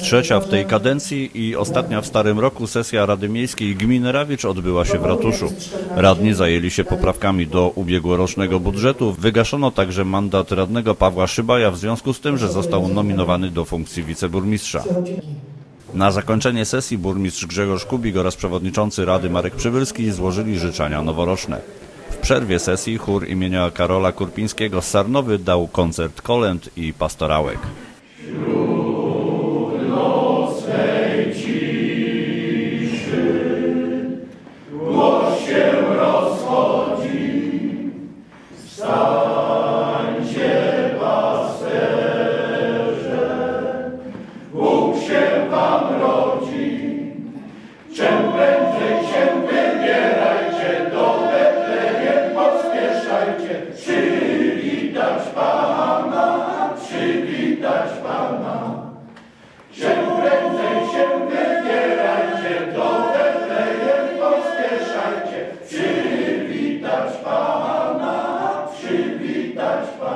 Trzecia w tej kadencji i ostatnia w Starym Roku sesja Rady Miejskiej Gminy Rawicz odbyła się w ratuszu. Radni zajęli się poprawkami do ubiegłorocznego budżetu. Wygaszono także mandat radnego Pawła Szybaja w związku z tym, że został nominowany do funkcji wiceburmistrza. Na zakończenie sesji burmistrz Grzegorz Kubik oraz przewodniczący Rady Marek Przybylski złożyli życzenia noworoczne. W przerwie sesji chór imienia Karola Kurpińskiego z Sarnowy dał koncert kolęd i pastorałek. nam rodzi. Czym prędzej się wybierajcie, do Betlejem pospieszajcie, przywitać Pana, przywitać Pana. Czym prędzej się wybierajcie, do Betlejem pospieszajcie, przywitać Pana, przywitać Pana.